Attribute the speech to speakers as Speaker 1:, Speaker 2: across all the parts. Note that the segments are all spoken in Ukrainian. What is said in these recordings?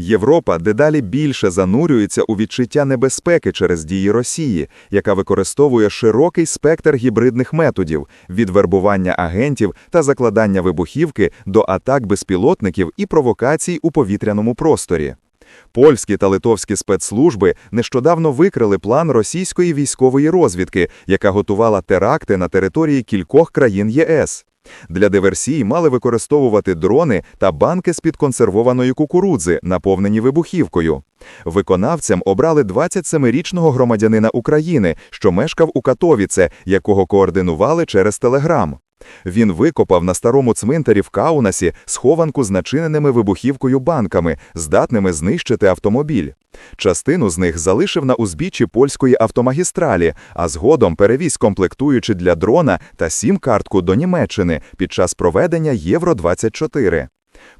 Speaker 1: Європа дедалі більше занурюється у відчуття небезпеки через дії Росії, яка використовує широкий спектр гібридних методів від вербування агентів та закладання вибухівки до атак безпілотників і провокацій у повітряному просторі. Польські та литовські спецслужби нещодавно викрили план російської військової розвідки, яка готувала теракти на території кількох країн ЄС. Для диверсій мали використовувати дрони та банки з підконсервованої кукурудзи, наповнені вибухівкою. Виконавцям обрали 27-річного громадянина України, що мешкав у Катовіце, якого координували через Телеграм. Він викопав на старому цминтарі в Каунасі схованку з начиненими вибухівкою банками, здатними знищити автомобіль. Частину з них залишив на узбіччі польської автомагістралі, а згодом перевіз комплектуючи для дрона та сім-картку до Німеччини під час проведення Євро-24.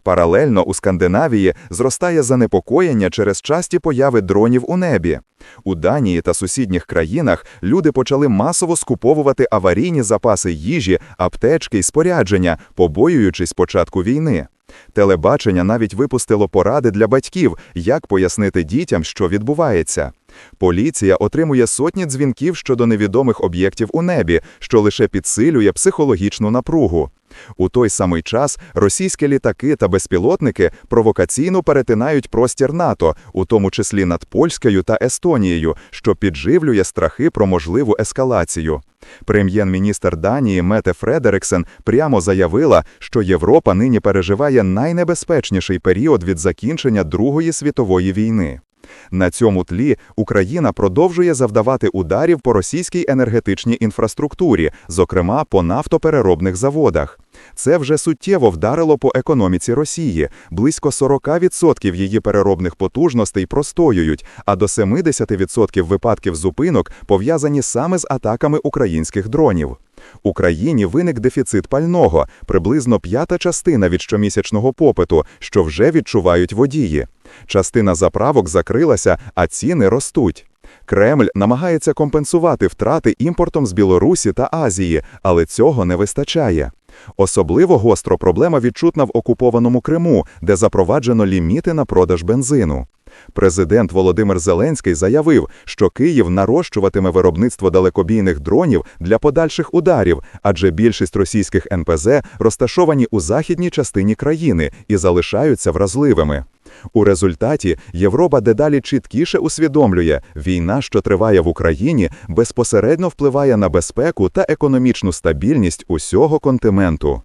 Speaker 1: Паралельно у Скандинавії зростає занепокоєння через часті появи дронів у небі. У Данії та сусідніх країнах люди почали масово скуповувати аварійні запаси їжі, аптечки й спорядження, побоюючись початку війни. Телебачення навіть випустило поради для батьків, як пояснити дітям, що відбувається. Поліція отримує сотні дзвінків щодо невідомих об'єктів у небі, що лише підсилює психологічну напругу. У той самий час російські літаки та безпілотники провокаційно перетинають простір НАТО, у тому числі над Польською та Естонією, що підживлює страхи про можливу ескалацію. Прем'єр-міністр Данії Мете Фредериксен прямо заявила, що Європа нині переживає найнебезпечніший період від закінчення Другої світової війни. На цьому тлі Україна продовжує завдавати ударів по російській енергетичній інфраструктурі, зокрема по нафтопереробних заводах. Це вже суттєво вдарило по економіці Росії. Близько 40% її переробних потужностей простоюють, а до 70% випадків зупинок пов'язані саме з атаками українських дронів. Україні виник дефіцит пального, приблизно п'ята частина від щомісячного попиту, що вже відчувають водії. Частина заправок закрилася, а ціни ростуть. Кремль намагається компенсувати втрати імпортом з Білорусі та Азії, але цього не вистачає. Особливо гостро проблема відчутна в окупованому Криму, де запроваджено ліміти на продаж бензину. Президент Володимир Зеленський заявив, що Київ нарощуватиме виробництво далекобійних дронів для подальших ударів, адже більшість російських НПЗ розташовані у західній частині країни і залишаються вразливими. У результаті Європа дедалі чіткіше усвідомлює, війна, що триває в Україні, безпосередньо впливає на безпеку та економічну стабільність усього континенту.